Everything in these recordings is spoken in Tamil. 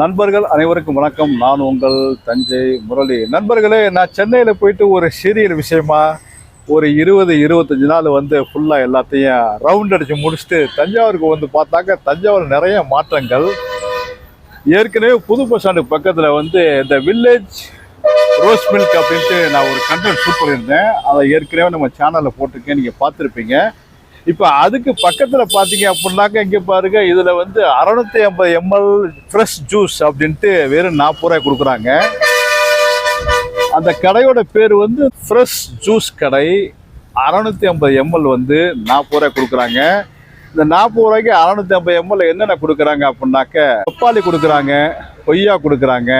நண்பர்கள் அனைவருக்கும் வணக்கம். நான் உங்கள் தஞ்சை முரளி. நண்பர்களே நான் சென்னையில் போயிட்டு ஒரு சீரியல் விஷயமா ஒரு இருபது இருபத்தஞ்சி நாள் வந்து ஃபுல்லாக எல்லாத்தையும் ரவுண்ட் அடித்து முடிச்சுட்டு தஞ்சாவூருக்கு வந்து பார்த்தாக்க தஞ்சாவூர் நிறைய மாற்றங்கள். ஏற்கனவே புது பஸ் ஸ்டாண்டுக்கு பக்கத்தில் வந்து இந்த வில்லேஜ் ரோஸ் மில்க் அப்படின்ட்டு நான் ஒரு கண்டென்ட் ஷூட் பண்ணியிருந்தேன். அதை ஏற்கனவே நம்ம சேனலில் போட்டிருக்கேன். நீங்கள் பார்த்துருப்பீங்க. இப்போ அதுக்கு பக்கத்தில் பார்த்தீங்க அப்படின்னாக்க இங்கே பாருங்க இதில் வந்து அறநூற்றி ஐம்பது எம்எல் ஃப்ரெஷ் ஜூஸ் அப்படின்ட்டு வெறும் நாற்பது ரூபாய் கொடுக்குறாங்க. அந்த கடையோட பேர் வந்து ஃப்ரெஷ் ஜூஸ் கடை. அறநூற்றி ஐம்பது எம்எல் வந்து நாற்பது ரூபாய் கொடுக்குறாங்க. இந்த நாற்பது ரூபாய்க்கு அறநூற்றி ஐம்பது எம்எல் என்னென்ன கொடுக்குறாங்க அப்படின்னாக்க பப்பாளி கொடுக்குறாங்க கொய்யா கொடுக்குறாங்க.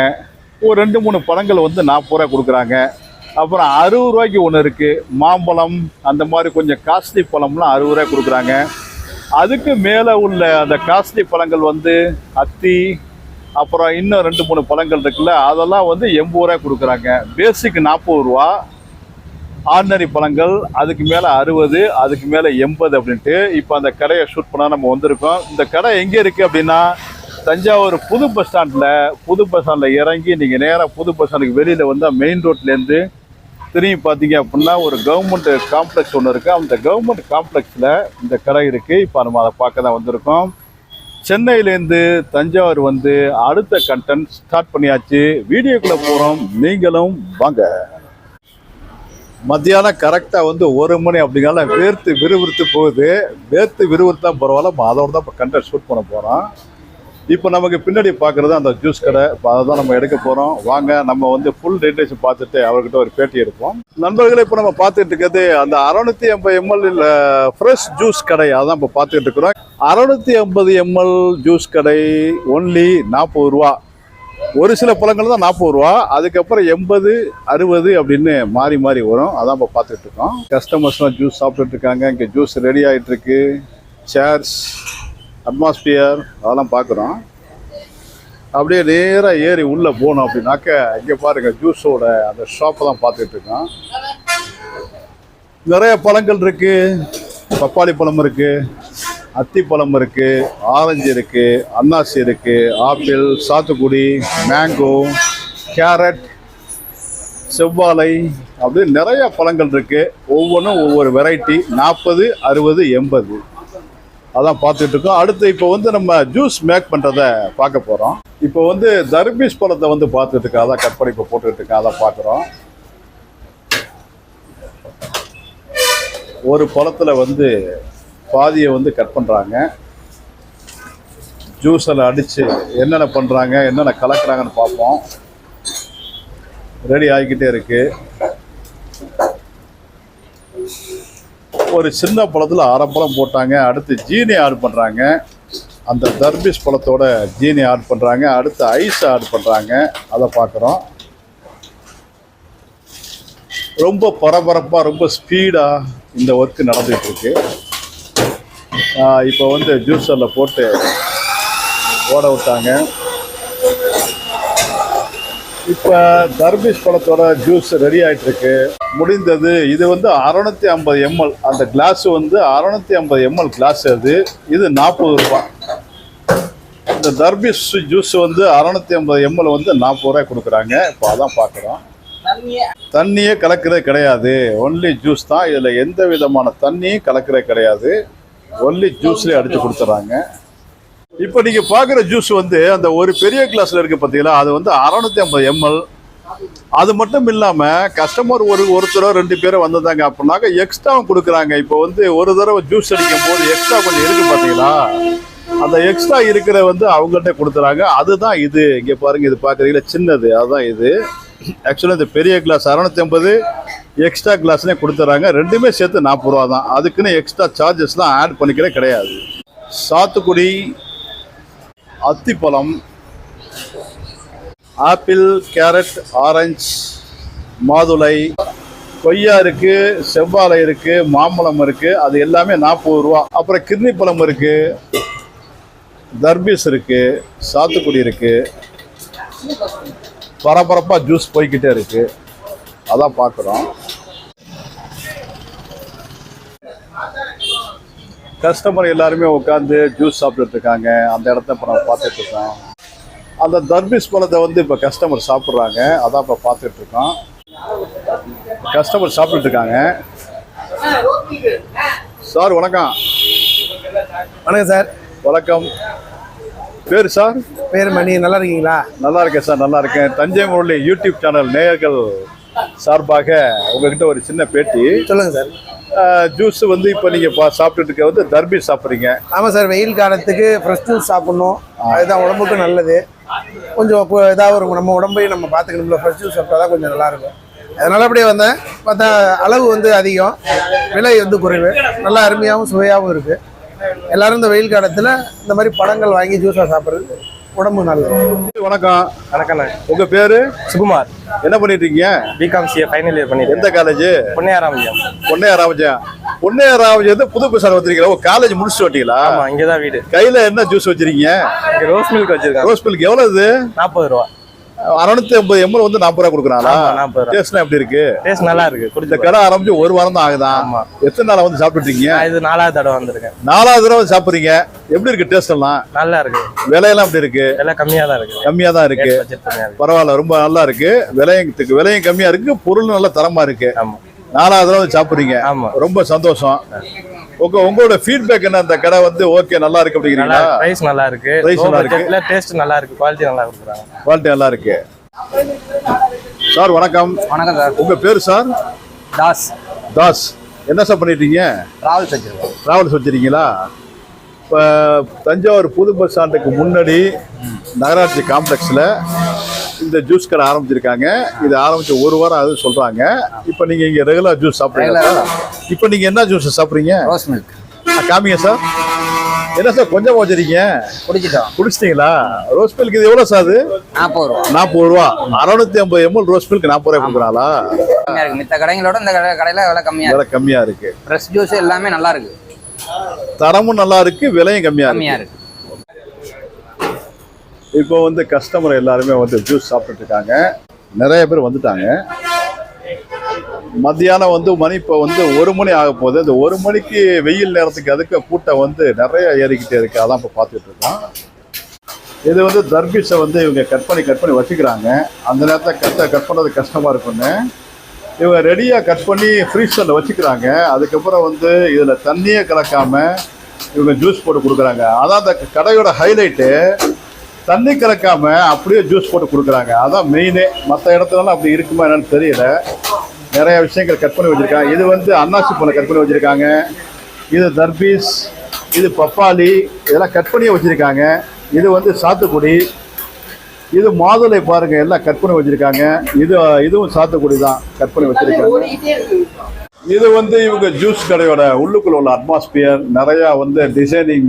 ஒரு ரெண்டு மூணு பழங்கள் வந்து நாற்பது ரூபாய் கொடுக்குறாங்க. அப்புறம் அறுபது ரூபாய்க்கு ஒன்று இருக்குது மாம்பழம் அந்த மாதிரி கொஞ்சம் காஸ்ட்லி பழம்லாம் அறுபது ரூபாய் கொடுக்குறாங்க. அதுக்கு மேலே உள்ள அந்த காஸ்ட்லி பழங்கள் வந்து அத்தி அப்புறம் இன்னும் ரெண்டு மூணு பழங்கள் இருக்குல்ல அதெல்லாம் வந்து எண்பது ரூபாய் கொடுக்குறாங்க. பேசிக் நாற்பது ரூபா. ஆர்டினரி பழங்கள் அதுக்கு மேலே அறுபது அதுக்கு மேலே எண்பது அப்படின்ட்டு இப்போ அந்த கடையை ஷூட் பண்ணால் நம்ம வந்திருக்கோம். இந்த கடை எங்கே இருக்குது அப்படின்னா தஞ்சாவூர் புது பஸ் ஸ்டாண்டில் புது பஸ் ஸ்டாண்டில் இறங்கி நீங்கள் நேராக புது பஸ் ஸ்டாண்டுக்கு வெளியில் வந்தால் மெயின் ரோட்லேருந்து திரும்பி பார்த்தீங்க அப்படின்னா ஒரு கவர்மெண்ட் காம்ப்ளெக்ஸ் ஒன்று இருக்குது அந்த கவர்மெண்ட் காம்ப்ளெக்ஸில் இந்த கடை இருக்குது இப்போ நம்ம அதை பார்க்க தான் வந்திருக்கோம். சென்னையிலேருந்து தஞ்சாவூர் வந்து அடுத்த கண்டென்ட் ஸ்டார்ட் பண்ணியாச்சு. வீடியோக்குள்ளே போகிறோம் நீங்களும் வாங்க. மத்தியானம் கரெக்டாக வந்து ஒரு மணி அப்படிங்கிறனால வேர்த்து விறுவிறுத்து போகுது. வேர்த்து விறுவிறுத்தான் பரவாயில்ல. நம்ம அதோட தான் இப்போ கண்டென்ட் ஷூட் பண்ண போகிறோம் இப்போ நமக்கு பின்னாடி பார்க்குறது அந்த ஜூஸ் கடை. இப்போ அதை தான் நம்ம எடுக்க போகிறோம் வாங்க நம்ம வந்து ஃபுல் டீட்டெயில்ஸ் பார்த்துட்டு அவர்கிட்ட ஒரு பேட்டி எடுப்போம். நண்பர்களை இப்போ நம்ம பார்த்துட்டு இருக்கிறது அந்த அறுநூத்தி ஐம்பது எம்எல் ஃப்ரெஷ் ஜூஸ் கடை. அதான் இப்போ பார்த்துட்டு இருக்கிறோம். அறுநூத்தி ஐம்பது எம்எல் ஜூஸ் கடை ஒன்லி நாற்பது ரூபா. ஒரு சில பழங்கள் தான் நாற்பது ரூபா. அதுக்கப்புறம் எண்பது அறுபது அப்படின்னு மாறி மாறி வரும். அதான் இப்போ பார்த்துட்டு இருக்கோம். கஸ்டமர்ஸ்லாம் ஜூஸ் சாப்பிட்டுட்டு இருக்காங்க. இங்கே ஜூஸ் ரெடி ஆகிட்டு இருக்கு. சேர்ஸ் அட்மாஸ்பியர் அதெல்லாம் பார்க்குறோம். அப்படியே நேராக ஏறி உள்ளே போகணும் அப்படின்னாக்க இங்கே பாருங்கள் ஜூஸோட அந்த ஷாப்பை தான் பார்த்துட்டு இருக்கோம். நிறைய பழங்கள் இருக்குது பப்பாளி பழம் இருக்குது அத்தி பழம் இருக்குது ஆரஞ்சு இருக்குது அன்னாசி இருக்குது ஆப்பிள் சாத்துக்குடி மேங்கோ கேரட் செவ்வாழை அப்படி நிறைய பழங்கள் இருக்குது ஒவ்வொன்றும் ஒவ்வொரு வெரைட்டி நாற்பது அறுபது எண்பது. அதான் பார்த்துட்டு இருக்கோம் அடுத்து இப்போ வந்து நம்ம ஜூஸ் மேக் பண்ணுறத பார்க்க போகிறோம் இப்போ வந்து தர்பீஸ் பழத்தை வந்து பார்த்துட்டு இருக்கோம் அதான் கட் பண்ணி இப்போ போட்டுக்கிட்டு இருக்கோம் அதான் பார்க்குறோம். ஒரு பழத்தில் வந்து பாதியை வந்து கட் பண்ணுறாங்க ஜூஸில் அடித்து என்னென்ன பண்ணுறாங்க என்னென்ன கலக்குறாங்கன்னு பார்ப்போம். ரெடி ஆகிக்கிட்டே இருக்குது ஒரு சின்ன பழத்தில் அரை பழம் போட்டாங்க. அடுத்து ஜீனி ஆட் பண்ணுறாங்க அந்த தர்பிஸ் பழத்தோட ஜீனி ஆட் பண்ணுறாங்க அடுத்து ஐஸ் ஆட் பண்ணுறாங்க அதை பார்க்குறோம். ரொம்ப பரபரப்பாக ரொம்ப ஸ்பீடாக இந்த ஒர்க்கு நடந்துகிட்ருக்கு இப்போ வந்து ஜூஸரில் போட்டு ஓட விட்டாங்க. இப்போ தர்பீஸ் பழத்தோட ஜூஸ் ரெடி ஆயிட்டு இருக்கு முடிந்தது. இது வந்து அறுநூத்தி ஐம்பது எம்எல் அந்த கிளாஸ் வந்து அறுநூத்தி ஐம்பது எம்எல் கிளாஸ் அது. இது நாற்பது ரூபாய் இந்த தர்பீஸ் ஜூஸ் வந்து அறுநூத்தி ஐம்பது எம்எல் வந்து நாற்பது ரூபாய் கொடுக்குறாங்க. இப்போ அதான் பார்க்குறோம் தண்ணியே. கலக்கிறதே கிடையாது. ஒன்லி ஜூஸ் தான். இதில் எந்த விதமான தண்ணியும் கலக்கிறதே கிடையாது. ஒன்லி ஜூஸ்லேயே அடித்து கொடுத்துட்றாங்க இப்போ நீங்கள் பார்க்குற ஜூஸ் வந்து அந்த ஒரு பெரிய கிளாஸில் இருக்குது பார்த்தீங்களா அது வந்து அறநூற்றி ஐம்பது எம்எல் அது மட்டும் இல்லாமல் கஸ்டமர் ஒரு ஒருத்தரோ ரெண்டு பேரோ வந்திருந்தாங்க அப்படின்னாக்க எக்ஸ்ட்ராவும் கொடுக்குறாங்க. இப்போ வந்து ஒரு தடவை ஜூஸ் அடிக்கும் போது எக்ஸ்ட்ரா கொஞ்சம் இருக்குது பார்த்தீங்களா அந்த எக்ஸ்ட்ரா இருக்கிற வந்து அவங்கள்ட்ட கொடுத்துறாங்க. அதுதான் இது. இங்கே பாருங்க இது பார்க்குறீங்களா சின்னது. அதுதான் இது. ஆக்சுவலாக இந்த பெரிய கிளாஸ் அறநூற்றி ஐம்பது எக்ஸ்ட்ரா கிளாஸ்லேயே கொடுத்துறாங்க. ரெண்டுமே சேர்த்து நாற்பது ரூபா தான் அதுக்குன்னு எக்ஸ்ட்ரா சார்ஜஸ்லாம் ஆட் பண்ணிக்கிறே கிடையாது. சாத்துக்குடி அத்திப்பழம் ஆப்பிள் கேரட் ஆரஞ்சு மாதுளை கொய்யா இருக்கு செவ்வாழை இருக்கு மாம்பழம் இருக்கு அது எல்லாமே நாற்பது ரூபா. அப்புறம் கிர்னி பழம் இருக்கு தர்பீஸ் இருக்கு சாத்துக்குடி இருக்கு பரபரப்பாக ஜூஸ் போய்கிட்டே இருக்கு. அதான் பார்க்குறோம். கஸ்டமர் எல்லாருமே உட்காந்து ஜூஸ் சாப்பிட்டுட்டு இருக்காங்க அந்த இடத்த இப்போ நம்ம பார்த்துட்டு இருக்கோம் அந்த தர்பீஸ் பழத்தை வந்து இப்போ கஸ்டமர் சாப்பிட்றாங்க. அதான் இப்போ பார்த்துட்டு இருக்கோம் கஸ்டமர் சாப்பிட்டுட்டு இருக்காங்க சார் வணக்கம். வணக்கம் சார். வணக்கம். பேர் சார்? பேர் மணி. நல்லா இருக்கீங்களா? நல்லா இருக்கேன் சார் நல்லா இருக்கேன். தஞ்சை முரளி யூடியூப் சேனல் நேயர்கள் சார்பாக உங்ககிட்ட ஒரு சின்ன பேட்டி. சொல்லுங்க சார். ஜூஸ் வந்து இப்போ நீங்கள் பா சாப்பிட்டுட்டு இருக்க வந்து தர்பீஸ் சாப்பிட்றீங்க. ஆமாம் சார் வெயில் காலத்துக்கு ஃப்ரெஷ் ஜூஸ் சாப்பிட்ணும். அதுதான் உடம்புக்கு நல்லது. கொஞ்சம் இதாக ஒரு நம்ம உடம்பையும் நம்ம பார்த்துக்கணும்ல. ஃப்ரெஷ் ஜூஸ் சாப்பிட்டா தான் கொஞ்சம் நல்லா இருக்கும் அதனால அப்படியே வந்தேன். பார்த்தா அளவு வந்து அதிகம். விலை வந்து குறைவு. நல்லா அருமையாகவும் சுவையாகவும் இருக்குது எல்லாரும் இந்த வெயில் காலத்தில் இந்த மாதிரி பழங்கள் வாங்கி ஜூஸாக சாப்பிட்றது உடம்பு நல்லது. வணக்கம். வணக்கண்ணே உங்கள் பேர்? சுகுமார். என்ன பண்ணிட்டு இருக்கீங்க? பிகாம் சிஏ ஃபைனல் இயர் பண்ணிட்டு எந்த காலேஜ் பொன்னையாராம் ஐயா பொன்னையா ராமஜா பொன்னையா ராமஜா வந்து புது பசார் வச்சிருக்கீங்களா ஓ காலேஜ் முடிச்சுட்டு வட்டீங்களா ஆமா இங்கே தான் வீடு. கையில என்ன ஜூஸ் வச்சிருக்கீங்க? இங்கே ரோஸ் மில்க் வச்சிருக்காங்க. ரோஸ் மில்க் எவ்வளவு நாற்பது ரூபா. அறுநூத்தி ஐம்பது எம்எல் வந்து நாற்பது ரூபா கொடுக்குறாங்களா ஆமா, 40 ரூபா. டேஸ்ட்லாம் எப்படி இருக்கு. டேஸ்ட் நல்லா இருக்கு. இந்த கடை ஆரம்பிச்சு ஒரு வாரம் தான் ஆகுதான். எத்தனை நாளா வந்து நான் இது நாலாவது தடவை வந்திருக்கேன். நாலாவது தடவை சாப்பிடுறீங்க. எப்படி இருக்கு டேஸ்ட் எல்லாம்? நல்லா இருக்கு. விலையெல்லாம் எப்படி இருக்கு? விலை கம்மியாக தான் இருக்கு. கம்மியா தான் இருக்கு. பரவாயில்ல ரொம்ப நல்லா இருக்கு. விலையும் விலையும் கம்மியா இருக்கு. பொருள் நல்ல தரமா இருக்கு. நாலாவது தடவை சாப்பிடுறீங்க. ரொம்ப சந்தோஷம். உங்க உங்களோட ஃபீட்பேக் என்ன? அந்த கடை வந்து ஓகே நல்லா இருக்கு அப்படிங்கிறீங்களா? ப்ரைஸ் நல்லா இருக்கு. லோ நல்லா இருக்கு. டேஸ்ட் நல்லா இருக்கு. குவாலிட்டி நல்லா கொடுக்குறாங்க. குவாலிட்டி நல்லா இருக்கு. சார் வணக்கம். வணக்கம் சார் உங்க பேர் சார் தாஸ். தாஸ். என்ன சார் பண்ணிட்டீங்க? டிராவல்ஸ் வச்சிருக்கோம் டிராவல்ஸ் வச்சிருக்கீங்களா இப்போ தஞ்சாவூர் புது பஸ் ஸ்டாண்டுக்கு முன்னாடி நகராட்சி காம்ப்ளெக்ஸில் இந்த ஜூஸ் கடை ஆரம்பிச்சிருக்காங்க. இது ஆரம்பிச்சு ஒரு வாரம் ஆகுது சொல்கிறாங்க இப்போ நீங்கள் இங்கே ரெகுலர் ஜூஸ் சாப்பிட்றீங்களா? இப்போ நீங்கள் என்ன ஜூஸ் சாப்பிட்றீங்க? ரோஸ் மில்க் காமிங்க சார் என்ன சார் கொஞ்சம் வச்சிருக்கீங்க? குடிச்சிட்டோம். குடிச்சிட்டீங்களா? ரோஸ் மில்க் இது எவ்வளோ சார் அது? நாற்பது ரூபா. நாற்பது ரூபா. அறுநூத்தி ஐம்பது எம்எல் ரோஸ் மில்க் நாற்பது ரூபாய் கொடுக்குறாங்களா கம்மியா இருக்கு. மித்த கடைங்களோட இந்த கடை கடையில விலை கம்மியா இருக்கு. விலை கம்மியா இருக்கு. ஃப்ரெஷ் ஜூஸ் எல்லாமே நல்லா இருக்கு. தரமும் நல்லா இருக்கு விலையும் கம்மியா இருக்கு. கம்மியா இருக்கு. இப்போ வந்து கஸ்டமர் எல்லாருமே வந்து ஜூஸ் சாப்பிட்டுட்டு இருக்காங்க நிறைய பேர் வந்துட்டாங்க. மத்தியானம் வந்து மணி இப்போ வந்து ஒரு மணி ஆக போகுது. இந்த ஒரு மணிக்கு வெயில் நேரத்துக்கு அதுக்கு கூட்டம் வந்து நிறைய ஏறிக்கிட்டே இருக்கு. அதான் இப்போ பார்த்துட்டு இருக்கோம். இது வந்து தர்பீஸை வந்து இவங்க கட் பண்ணி கட் பண்ணி வச்சுக்கிறாங்க. அந்த நேரத்தை கட்ட கட் பண்ணுறது கஷ்டமாக இருக்குன்னு இவங்க ரெடியாக கட் பண்ணி ஃப்ரீசரில் வச்சுக்கிறாங்க. அதுக்கப்புறம் வந்து இதில் தண்ணியே கலக்காமல் இவங்க ஜூஸ் போட்டு கொடுக்குறாங்க. அதான் அந்த கடையோட ஹைலைட்டு தண்ணி கலக்காம அப்படியே ஜூஸ் போட்டு கொடுக்குறாங்க. அதான் மெயினே மற்ற இடத்துலலாம் அப்படி இருக்குமா என்னன்னு தெரியல. நிறைய விஷயங்கள் கட் பண்ணி வச்சிருக்காங்க. இது வந்து அன்னாசி பழம் கட் பண்ணி வச்சிருக்காங்க. இது தர்பீஸ் இது பப்பாளி இதெல்லாம் கட் பண்ணியே வச்சிருக்காங்க. இது வந்து சாத்துக்குடி. இது மாதுளை பாருங்க எல்லாம் கட் பண்ணி வச்சிருக்காங்க. இது இதுவும் சாத்துக்குடி தான். கட் பண்ணி வச்சிருக்காங்க. இது வந்து இவங்க ஜூஸ் கடையோட உள்ளுக்குள்ள உள்ள அட்மாஸ்பியர் நிறைய வந்து டிசைனிங்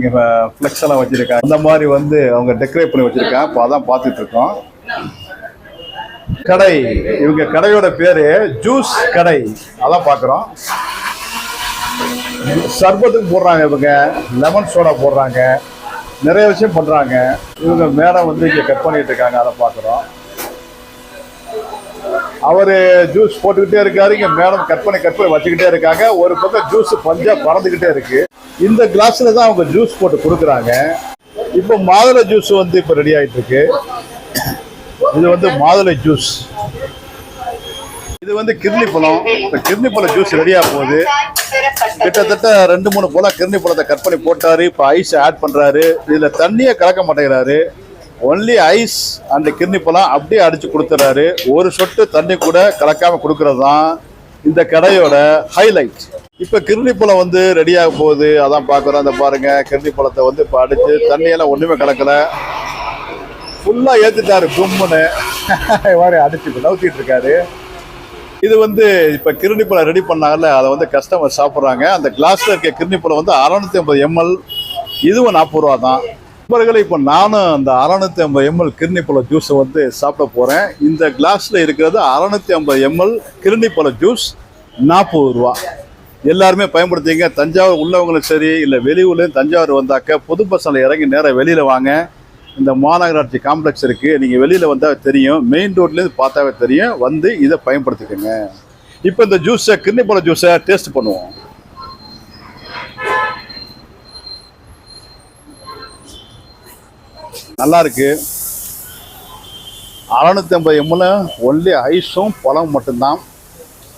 ஃப்ளெக்ஸ் எல்லாம் வச்சிருக்காங்க. அந்த மாதிரி வந்து அவங்க டெக்கரேட் பண்ணி வச்சிருக்காங்க. இப்போ அதான் பார்த்துட்டு இருக்கோம். கடை இவங்க கடையோட பேரு ஜூஸ் கடை. அதான் பார்க்குறோம். சர்பத்துக்கு போடுறாங்க இவங்க. லெமன் சோடா போடுறாங்க. நிறைய விஷயம் பண்றாங்க. இவங்க மேடம் வந்து இங்க கட் பண்ணிட்டு இருக்காங்க. அதை பார்க்குறோம். அவரு ஜூஸ் போட்டுக்கிட்டே இருக்காரு. இங்க மேடம் கற்பனை கற்பனை வச்சுக்கிட்டே இருக்காங்க. ஒரு பக்கம் ஜூஸ் பஞ்சா பறந்துக்கிட்டே இருக்கு. இந்த கிளாஸ்ல தான் அவங்க ஜூஸ் போட்டு கொடுக்குறாங்க. இப்போ மாதுளை ஜூஸ் வந்து இப்போ ரெடி ஆயிட்டு இருக்கு இது வந்து மாதுளை ஜூஸ் இது வந்து கிர்னி பழம். இந்த கிர்னி பழம் ஜூஸ் ரெடியா போகுது. கிட்டத்தட்ட ரெண்டு மூணு பழம் கிர்னி பழத்தை கட் பண்ணி போட்டாரு. இப்போ ஐஸ் ஆட் பண்றாரு. இதுல தண்ணியே கலக்க மாட்டேங்கிறாரு. ஒன்லி ஐஸ் அந்த கிர்னி பழம் அப்படியே அடிச்சு கொடுத்துறாரு. ஒரு சொட்டு தண்ணி கூட கலக்காம கொடுக்கறது தான் இந்த கடையோட ஹைலைட் இப்போ கிருணி பழம் வந்து ரெடியாக போகுது. அதான் பார்க்குறோம். அந்த பாருங்க கிர்னி பழத்தை வந்து இப்போ அடிச்சு தண்ணியெல்லாம் ஒன்றுமே கலக்கல. ஃபுல்லாக ஏற்றிட்டாரு கும்முன்னு. மாதிரி அடிச்சு நவுத்திட்டு இருக்காரு. இது வந்து இப்போ கிருணி பழம் ரெடி பண்ணாங்கல்ல அதை வந்து கஸ்டமர் சாப்பிட்றாங்க. அந்த கிளாஸில் இருக்க கிருணி பழம் வந்து அறநூற்றி ஐம்பது எம்எல் இதுவும் நாற்பது ரூபா தான். நண்பர்களே இப்போ நானும் அந்த அறநூற்றி ஐம்பது எம்எல் கிருணிப்பழ ஜூஸை வந்து சாப்பிட போகிறேன் இந்த கிளாஸில் இருக்கிறது அறநூற்றி ஐம்பது எம்எல் கிருணிப்பழ ஜூஸ் நாற்பது ரூபா. எல்லாருமே பயன்படுத்திங்க தஞ்சாவூர் உள்ளவங்களும் சரி இல்லை வெளியூர்லேயும் தஞ்சாவூர் வந்தாக்க புது பஸ்ஸில் இறங்கி நேராக வெளியில் வாங்க. இந்த மாநகராட்சி காம்ப்ளெக்ஸ் இருக்குது நீங்கள் வெளியில் வந்தால் தெரியும். மெயின் ரோட்லேருந்து பார்த்தாவே தெரியும். வந்து இதை பயன்படுத்திக்கோங்க. இப்போ இந்த ஜூஸை கிருணிப்பழ ஜூஸை டேஸ்ட் பண்ணுவோம். நல்லா இருக்கு அறநூற்றி ஐம்பது எம்எல் ஒன்லி ஐஸும் பழம் மட்டும்தான்.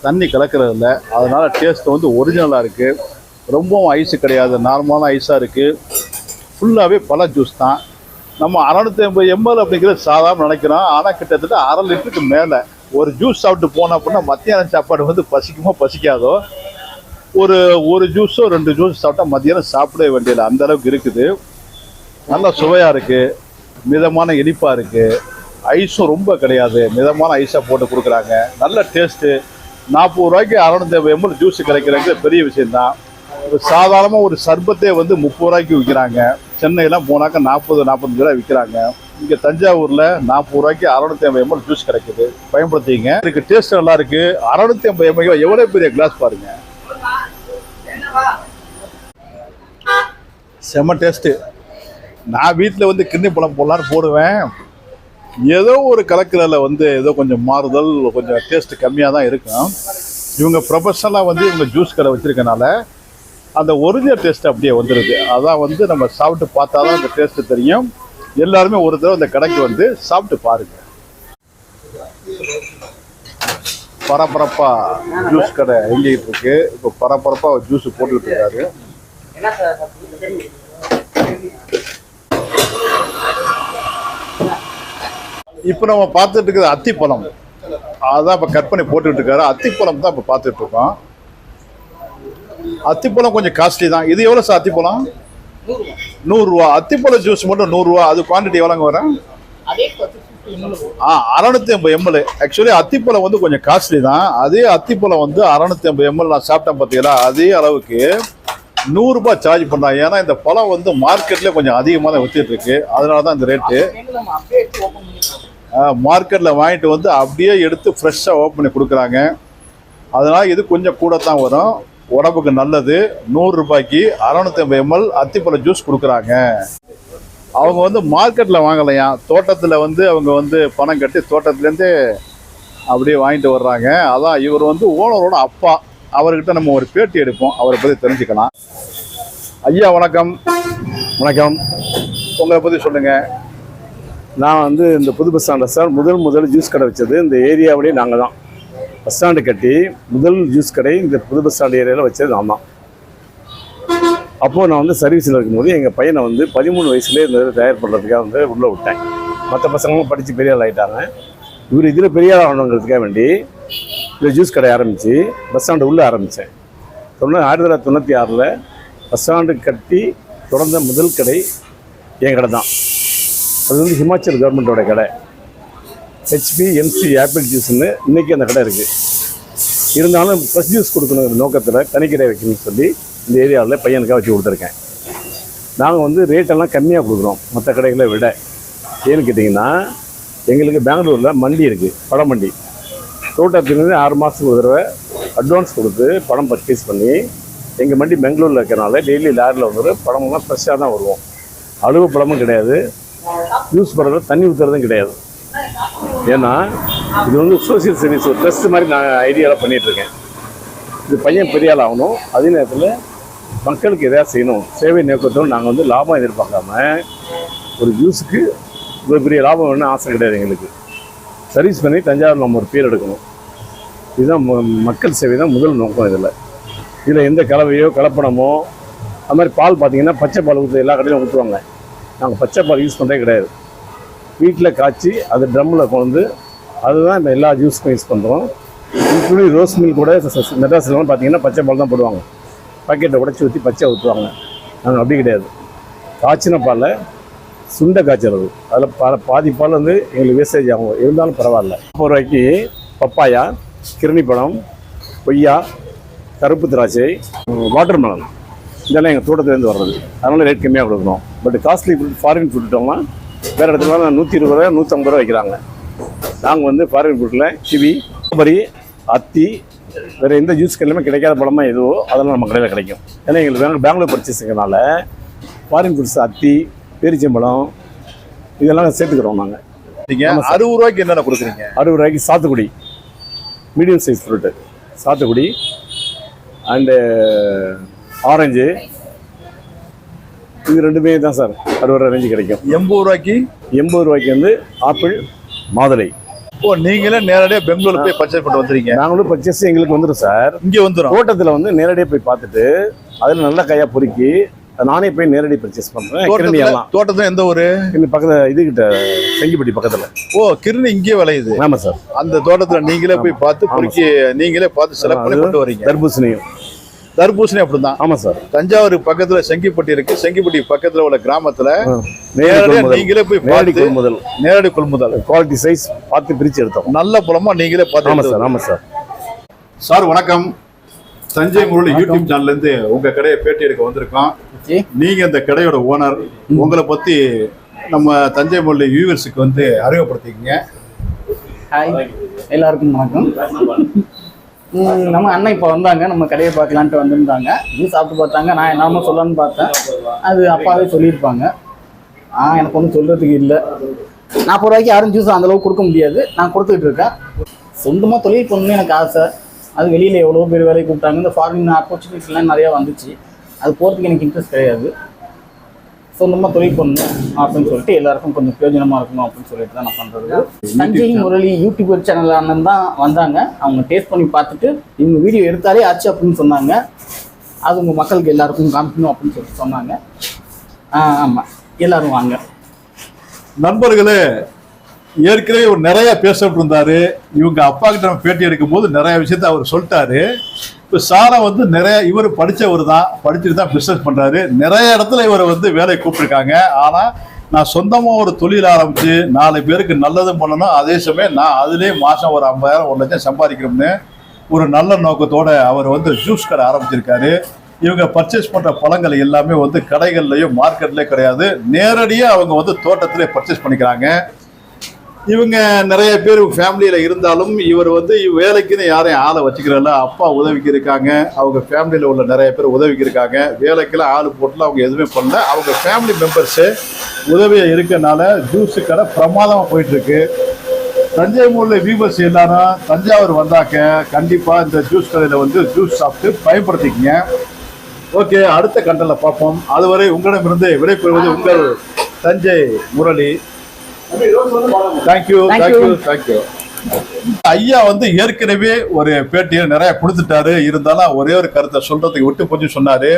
தண்ணி கலக்கிறது இல்லை அதனால் டேஸ்ட் வந்து ஒரிஜினலாக இருக்குது ரொம்பவும் ஐஸு கிடையாது. நார்மலான ஐஸாக இருக்குது ஃபுல்லாகவே பழ ஜூஸ் தான். நம்ம அறநூற்றி ஐம்பது எம்எல் அப்படிங்கிறது சாதாரண நினைக்கிறோம். ஆனால் கிட்டத்தட்ட அரை லிட்டருக்கு மேலே ஒரு ஜூஸ் சாப்பிட்டு போனோம் அப்படின்னா மத்தியானம் சாப்பாடு வந்து பசிக்குமோ பசிக்காதோ ஒரு ஒரு ஜூஸோ ரெண்டு ஜூஸ் சாப்பிட்டா மத்தியானம் சாப்பிடவே வேண்டியதில்லை அந்த அளவுக்கு இருக்குது. நல்லா சுவையாக இருக்குது மிதமான இனிப்பாக இருக்குது ஐஸும் ரொம்ப கிடையாது. மிதமான ஐஸாக போட்டு கொடுக்குறாங்க. நல்ல டேஸ்ட்டு நாற்பது ரூபாய்க்கு அறநூற்றி எம்எல் ஜூஸ் கிடைக்கிறது பெரிய விஷயந்தான் ஒரு சாதாரணமாக ஒரு சர்பத்தே வந்து முப்பது ரூபாய்க்கு விற்கிறாங்க சென்னையெல்லாம் போனாக்கா நாற்பது நாற்பத்தஞ்சு ரூபாய் விற்கிறாங்க இங்கே தஞ்சாவூரில் நாற்பது ரூபாய்க்கு அறநூற்றி ஐம்பது எம்எல் ஜூஸ் கிடைக்குது. பயன்படுத்திங்க இதுக்கு டேஸ்ட் நல்லா இருக்கு. அறநூற்றி ஐம்பது எம்எல் எவ்வளோ பெரிய கிளாஸ் பாருங்க. செம்ம டேஸ்ட்டு நான் வீட்டில் வந்து கிண்ணி பழம் போடலான்னு போடுவேன். ஏதோ ஒரு கலக்கிறதுல வந்து ஏதோ கொஞ்சம் மாறுதல் கொஞ்சம் டேஸ்ட் கம்மியாக தான் இருக்கும். இவங்க ப்ரொஃபஷனலாக வந்து இவங்க ஜூஸ் கடை வச்சுருக்கனால அந்த ஒரிஜினல் டேஸ்ட் அப்படியே வந்துடுது அதான் வந்து நம்ம சாப்பிட்டு பார்த்தா தான் அந்த டேஸ்ட்டு தெரியும். எல்லாருமே ஒரு தடவை அந்த கடைக்கு வந்து சாப்பிட்டு பாருங்க. பரபரப்பா ஜூஸ் கடை எங்கிட்டு இருக்கு. இப்போ பரபரப்பா ஜூஸ் போட்டுக்கிட்டு இருக்காரு. இப்போ நம்ம பார்த்துட்டு இருக்கிறது அத்திப்பழம். அதான் இப்போ கற்பனை போட்டுக்கிட்டு இருக்காரு. அத்திப்பழம் தான் இப்போ பார்த்துட்டு இருக்கோம். அத்திப்பழம் கொஞ்சம் காஸ்ட்லி தான். இது எவ்வளோ சார் அத்திப்பழம்? நூறுரூவா. அத்திப்பழம் ஜூஸ் மட்டும் நூறுரூவா. அது குவான்டிட்டி எவ்வளோங்க வரும் ஆ அறநூத்தி ஐம்பது எம்எல் ஆக்சுவலி அத்திப்பழம் வந்து கொஞ்சம் காஸ்ட்லி தான். அதே அத்திப்பழம் வந்து அறநூத்தி ஐம்பது எம்எல் நான் சாப்பிட்டேன் பார்த்தீங்களா அதே அளவுக்கு நூறுரூபா சார்ஜ் பண்ணாங்க ஏன்னா இந்த பழம் வந்து மார்க்கெட்டில் கொஞ்சம் அதிகமாக தான் வித்துட்டு இருக்கு. அதனால தான் இந்த ரேட்டு மார்க்கெட்டில் வாங்கிட்டு வந்து அப்படியே எடுத்து ஃப்ரெஷ்ஷாக ஓப்பன் பண்ணி கொடுக்குறாங்க. அதனால் இது கொஞ்சம் கூட தான் வரும். உடம்புக்கு நல்லது. நூறு ரூபாய்க்கு ஐம்பது எம்எல் அத்திப்பழ ஜூஸ் கொடுக்குறாங்க. அவங்க வந்து மார்க்கெட்டில் வாங்கலையா? தோட்டத்தில் வந்து அவங்க வந்து பணம் கட்டி தோட்டத்துலேருந்து அப்படியே வாங்கிட்டு வர்றாங்க. அதான் இவர் வந்து ஓனரோட அப்பா. அவர்கிட்ட நம்ம ஒரு பேட்டி எடுப்போம். அவரை பற்றி தெரிஞ்சுக்கலாம். ஐயா வணக்கம். வணக்கம். உங்களை பற்றி சொல்லுங்கள் நான் வந்து இந்த புது பஸ் ஸ்டாண்டில் சார் முதல் முதல் ஜூஸ் கடை வச்சது இந்த ஏரியாவிலேயே நாங்கள் தான் பஸ் ஸ்டாண்டு கட்டி முதல் ஜூஸ் கடை இந்த புது பஸ் ஸ்டாண்டு ஏரியாவில் வச்சது நான் தான் அப்போது நான் வந்து சர்வீஸில் இருக்கும்போது எங்கள் பையனை வந்து பதிமூணு வயசுலேயே இந்த தயார் பண்ணுறதுக்காக வந்து உள்ளே விட்டேன். மற்ற பசங்களும் படித்து பெரிய ஆள் ஆகிட்டாங்க இவர் இதில் பெரிய ஆள் ஆகணுங்கிறதுக்காக வேண்டி இதில் ஜூஸ் கடை ஆரம்பித்து பஸ் ஸ்டாண்டு உள்ளே ஆரம்பித்தேன் தொண்ணூ ஆயிரத்தி தொள்ளாயிரத்தி தொண்ணூற்றி ஆறில் பஸ் ஸ்டாண்டு கட்டி தொடர்ந்த முதல் கடை என் கடை தான் அது வந்து ஹிமாச்சல் கவர்மெண்ட்டோட கடை. ஹெச்பி எம்சி ஆப்பிள் ஜூஸ்னு இன்றைக்கி அந்த கடை இருக்குது இருந்தாலும் ஃப்ரெஷ் ஜூஸ் கொடுக்கணுங்கிற நோக்கத்தில் தனிக்கடை வைக்கணும்னு சொல்லி இந்த ஏரியாவில் பையனுக்காக வச்சு கொடுத்துருக்கேன். நாங்கள் வந்து ரேட்டெல்லாம் கம்மியாக கொடுக்குறோம். மற்ற கடைகளை விட. ஏன்னு கேட்டிங்கன்னா எங்களுக்கு பெங்களூரில் மண்டி இருக்குது பழம் மண்டி. தோட்டத்திலேருந்து ஆறு மாதத்துக்கு ஒரு தடவை அட்வான்ஸ் கொடுத்து படம் பர்ச்சேஸ் பண்ணி எங்கள் மண்டி பெங்களூரில் இருக்கிறனால டெய்லி லாரியில் வந்து பழமெல்லாம் ஃப்ரெஷ்ஷாக தான் வருவோம். அழுவு பழமும் கிடையாது. யூஸ் பண்ணுறது தண்ணி ஊற்றுறதும் கிடையாது. ஏன்னா இது வந்து சோசியல் சர்வீஸ் ஒரு ட்ரஸ்ட் மாதிரி நான் ஐடியாவில் பண்ணிகிட்ருக்கேன் இது பையன் பெரிய ஆள் ஆகணும். அதே நேரத்தில் மக்களுக்கு எதாவது செய்யணும். சேவை நோக்கத்தோடு நாங்கள் வந்து லாபம் எதிர்பார்க்காம ஒரு ஜூஸுக்கு இவ்வளோ பெரிய லாபம் வேணும்னு ஆசை கிடையாது எங்களுக்கு. சர்வீஸ் பண்ணி தஞ்சாவூர் நம்ம ஒரு பேர் எடுக்கணும். இதுதான் ம- மக்கள் சேவை தான் முதல் நோக்கம் இதில். இதில் எந்த கலவையோ கலப்படமோ அது மாதிரி பால் பார்த்தீங்கன்னா பச்சை பால் ஊற்று எல்லா கடையிலும் ஊற்றுவாங்க நாங்கள் பச்சை பால் யூஸ் பண்ணுறதே கிடையாது. வீட்டில் காய்ச்சி அது ட்ரம்மில் கொண்டு அதுதான் இப்போ எல்லா ஜூஸுக்கும் யூஸ் பண்ணுறோம் இன்க்ளூடிங் ரோஸ் மில் கூட மெட்ராஸ்லாம் பார்த்தீங்கன்னா பச்சை பால் தான் போடுவாங்க. பாக்கெட்டை உடச்சி ஊற்றி பச்சை ஊற்றுவாங்க நாங்கள் அப்படி கிடையாது. காய்ச்சின பாலில் சுண்டை காய்ச்சறது. அதில் பல பாதி பால் வந்து எங்களுக்கு வேஸ்டேஜ் ஆகும். இருந்தாலும் பரவாயில்ல. முப்பது ரூபாய்க்கு பப்பாயா கிருணி பழம் கொய்யா கருப்பு திராட்சை வாட்டர் மெலன் இதெல்லாம் எங்கள் தோட்டத்துலேருந்து வர்றது. அதனால ரேட் கம்மியாக கொடுக்குறோம் பட் காஸ்ட்லி ஃபுட் ஃபாரின் ஃபுட்டுட்டோம்னா வேறு இடத்துல நூற்றி இருபது ரூபா நூற்றம்பது ரூபா வைக்கிறாங்க. நாங்கள் வந்து ஃபாரின் ஃபுட்டில் கிவி ஸ்ட்ராபெரி அத்தி வேறு எந்த ஜூஸ் கடையிலுமே கிடைக்காத பழமா எதுவோ அதெல்லாம் நம்ம கடையில் கிடைக்கும். ஏன்னா எங்களுக்கு பெங்களூர் பெங்களூர் பர்ச்சேஸுங்கிறனால ஃபாரின் ஃபுட்ஸ் அத்தி பேரிச்சம்பழம் இதெல்லாம் சேர்த்துக்கிறோம் நாங்கள் நீங்க அறுபது ரூபாய்க்கு என்னென்ன கொடுக்குறீங்க? அறுபது ரூபாய்க்கு சாத்துக்குடி. மீடியம் சைஸ் ஃப்ரூட்டு சாத்துக்குடி. And orange. இது ரெண்டுமே தான் சார். அறுபது ரேஞ்சு கிடைக்கும். எண்பது ரூபாய்க்கு? எண்பது ரூபாய்க்கு வந்து ஆப்பிள் மாதுளை. ஓ நீங்களே நேரடியாக பெங்களூர் போய் பர்ச்சேஸ் பண்ணிட்டு வந்துறீங்க நாங்களும் பர்ச்சேஸ் எங்களுக்கு வந்துடும் சார். இங்கே வந்துடும் தோட்டத்தில் வந்து நேரடியாக போய் பார்த்துட்டு அதில் நல்ல காயாக பொறுக்கி நானே போய் நேரடி பர்ச்சேஸ் பண்ணுறேன் தோட்டத்துல எந்த ஊரு? இந்த பக்கத்தில் இதுகிட்ட செங்கிப்பட்டி பக்கத்தில். ஓ கிருணி இங்கே விளையுது. ஆமாம் சார். அந்த தோட்டத்துல நீங்களே போய் பார்த்து பொறுக்கி நீங்களே பார்த்து செலக்ட் பண்ணி கொண்டு வரீங்க. தர்பூசணியும். தர்பூசணி அப்படிதான். ஆமாம் சார். தஞ்சாவூர் பக்கத்துல செங்கிப்பட்டி இருக்கு. செங்கிப்பட்டி பக்கத்துல உள்ள கிராமத்துல நேரடி நேரடியா கொள்முதல். நீங்களே போய் நேரடி கொள்முதல். நேரடி கொள்முதல். குவாலிட்டி சைஸ் பார்த்து பிரித்து எடுத்தோம். நல்ல பழமா நீங்களே பார்த்து சார் ஆமாம் சார். சார் வணக்கம். சஞ்சய் முரளி யூடியூப் சேனல்ல இருந்து உங்க கடையை பேட்டி எடுக்க வந்திருக்கோம். நீங்க இந்த கடையோட ஓனர் உங்களை பத்தி நம்ம தஞ்சை முரளி வியூவர்ஸுக்கு வந்து அறிமுகப்படுத்திக்கங்க. ஹாய் எல்லாருக்கும் வணக்கம். நம்ம அண்ணன் இப்போ வந்தாங்க. நம்ம கடையை பார்க்கலான்ட்டு வந்திருந்தாங்க. இது சாப்பிட்டு பார்த்தாங்க. நான் என்னமோ சொல்லலாம்னு பார்த்தேன். அது அப்பாவே சொல்லியிருப்பாங்க. ஆ எனக்கு ஒன்றும் சொல்கிறதுக்கு இல்லை. நாற்பது ரூபாய்க்கு யாரும் ஜூஸ் அந்தளவுக்கு கொடுக்க முடியாது. நான் கொடுத்துக்கிட்டு இருக்கேன். சொந்தமாக தொழில் பண்ணணும்னு எனக்கு ஆசை. அது வெளியில் எவ்வளோ பேர் வேலைக்கு கூப்பிட்டாங்க. இந்த ஃபாரின் ஆப்பர்ச்சுனிட்டிலாம் நிறையா வந்துச்சு. அது போகிறதுக்கு எனக்கு இன்ட்ரெஸ்ட் கிடையாது. சொந்தமாக தொழில் பண்ணணும் அப்படின்னு சொல்லிட்டு எல்லாருக்கும் கொஞ்சம் பிரயோஜனமாக இருக்கணும் அப்படின்னு சொல்லிட்டு தான் நான் பண்ணுறது சஞ்சய் முரளி யூடியூப் சேனல் அண்ணன் தான் வந்தாங்க. அவங்க டேஸ்ட் பண்ணி பார்த்துட்டு இவங்க வீடியோ எடுத்தாலே ஆச்சு அப்படின்னு சொன்னாங்க. அது உங்கள் மக்களுக்கு எல்லாருக்கும் காமிக்கணும் அப்படின்னு சொல்லிட்டு சொன்னாங்க. ஆமாம் எல்லாரும் வாங்க. நண்பர்களே ஏற்கனவே ஒரு நிறைய பேசிட்டு இருந்தாரு இவங்க அப்பா கிட்ட நம்ம பேட்டி எடுக்கும் போது நிறைய விஷயத்த அவர் சொல்லிட்டாரு. இப்போ சாரா வந்து நிறைய இவர் படித்தவர் தான் படிச்சுட்டு தான் பிஸ்னஸ் பண்ணுறாரு நிறைய இடத்துல இவரை வந்து வேலையை கூப்பிட்டுருக்காங்க. ஆனால் நான் சொந்தமாக ஒரு தொழில் ஆரம்பித்து நாலு பேருக்கு நல்லதும் பண்ணணும். அதே சமயம் நான் அதுலேயே மாதம் ஒரு ஐம்பதாயிரம் ஒரு லட்சம் சம்பாதிக்கிறோம்னு ஒரு நல்ல நோக்கத்தோடு அவர் வந்து ஜூஸ் கடை ஆரம்பிச்சிருக்காரு. இவங்க பர்ச்சேஸ் பண்ணுற பழங்கள் எல்லாமே வந்து கடைகள்லையும் மார்க்கெட்லேயும் கிடையாது. நேரடியாக அவங்க வந்து தோட்டத்திலே பர்ச்சேஸ் பண்ணிக்கிறாங்க. இவங்க நிறைய பேர் ஃபேமிலியில் இருந்தாலும் இவர் வந்து வேலைக்குன்னு யாரையும் ஆளை வச்சுக்கிறல்ல அப்பா உதவிக்கு இருக்காங்க. அவங்க ஃபேமிலியில் உள்ள நிறைய பேர் உதவிக்கு இருக்காங்க. வேலைக்கெல்லாம் ஆள் போட்டுலாம் அவங்க எதுவுமே பண்ணல. அவங்க ஃபேமிலி மெம்பர்ஸு உதவியாக இருக்கனால ஜூஸு கடை பிரமாதமாக போயிட்டுருக்கு. தஞ்சை மூலில் வியூவர்ஸ் எல்லாரும் தஞ்சாவூர் வந்தாக்க கண்டிப்பாக இந்த ஜூஸ் கடையில் வந்து ஜூஸ் சாப்பிட்டு பயன்படுத்திக்கங்க. ஓகே அடுத்த கண்டனில் பார்ப்போம். அதுவரை உங்களிடமிருந்து விடைபெறுவது உங்கள் Thanjai Murali. Thank you Thank thank you you. Thank you ஐயா வந்து ஏற்கனவே ஒரு பேட்டியை நிறைய கொடுத்துட்டாரு. இருந்தாலும் ஒரே ஒரு கருத்தை சொல்றதுக்கு விட்டு கொஞ்சம் சொன்னாரு.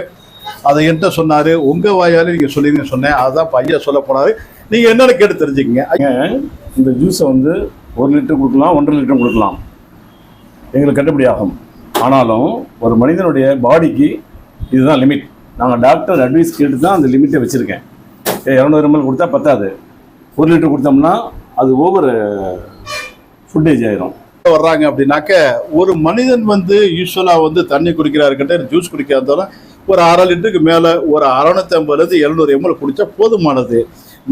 அதை என்கிட்ட சொன்னாரு. உங்க வாயாலே நீங்க சொல்லிருங்கன்னு சொன்னேன். அதான் இப்ப ஐயா சொல்ல போனாரு. நீங்க என்னன்னு கேட்டு தெரிஞ்சுக்கங்க. இந்த ஜூஸை வந்து ஒரு லிட்டர் கொடுக்கலாம் ஒன்றரை லிட்டர் கொடுக்கலாம். எங்களுக்கு கட்டுப்படி ஆகும். ஆனாலும் ஒரு மனிதனுடைய பாடிக்கு இதுதான் லிமிட் நாங்கள் டாக்டர் அட்வைஸ் கேட்டு தான் அந்த லிமிட்டை வச்சுருக்கேன். இரநூறு எம்எல் கொடுத்தா பத்தாது. ஒரு லிட்டர் கொடுத்தோம்னா அது ஓவர் ஃபுட்டேஜ் ஆயிரும். வர்றாங்க அப்படின்னாக்க ஒரு மனிதன் வந்து யூஸ்வலா வந்து தண்ணி குடிக்கிறாரு கிட்ட ஜூஸ் குடிக்கிறா இருந்தாலும் ஒரு அரை லிட்டருக்கு மேல ஒரு அறுநூத்தி ஐம்பதுலேருந்து எழுநூறு எம்எல் குடிச்சா போதுமானது.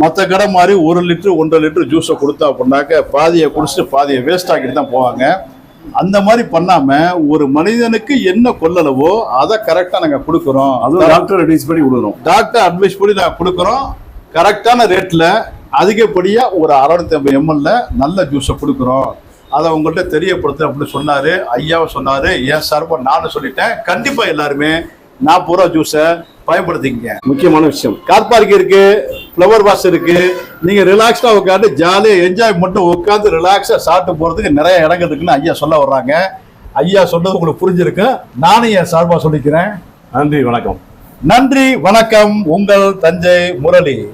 மற்ற கடை மாதிரி ஒரு லிட்டர் ஒன்றரை லிட்டர் ஜூஸை கொடுத்தா அப்படின்னாக்க பாதியை குடிச்சிட்டு பாதியை வேஸ்ட் ஆக்கிட்டு தான் போவாங்க. அந்த மாதிரி பண்ணாம ஒரு மனிதனுக்கு என்ன கொள்ளளவோ அதை கரெக்டா நாங்க கொடுக்குறோம். அதுவும் டாக்டர் அட்வைஸ் படி கொடுக்குறோம். டாக்டர் அட்வைஸ் படி நான் கொடுக்குறோம். கரெக்டான ரேட்ல அதிகப்படியா ஒரு அறுநூத்தி ஐம்பது எம்எல்ல நல்ல ஜூஸை கொடுக்குறோம். அதை உங்கள்கிட்ட தெரியப்படுத்து அப்படின்னு சொன்னாரு. ஐயாவை சொன்னாரு. என் சார்பா நானும் சொல்லிட்டேன். கண்டிப்பா எல்லாருமே நாற்பது ரூபா ஜூஸை பயன்படுத்திக்கங்க. முக்கியமான விஷயம். கார் பார்க் இருக்கு. ஃப்ளவர் வாஷ் இருக்கு. நீங்க ரிலாக்ஸ்டா உட்காந்து ஜாலியா என்ஜாய் மட்டும் உட்காந்து ரிலாக்ஸா சாப்பிட்டு போறதுக்கு நிறைய இடங்கள் இருக்குன்னு ஐயா சொல்ல வர்றாங்க. ஐயா சொன்னது உங்களுக்கு புரிஞ்சிருக்கு. நானும் என் சார்பா சொல்லிக்கிறேன். நன்றி வணக்கம். நன்றி வணக்கம். உங்கள் தஞ்சை முரளி.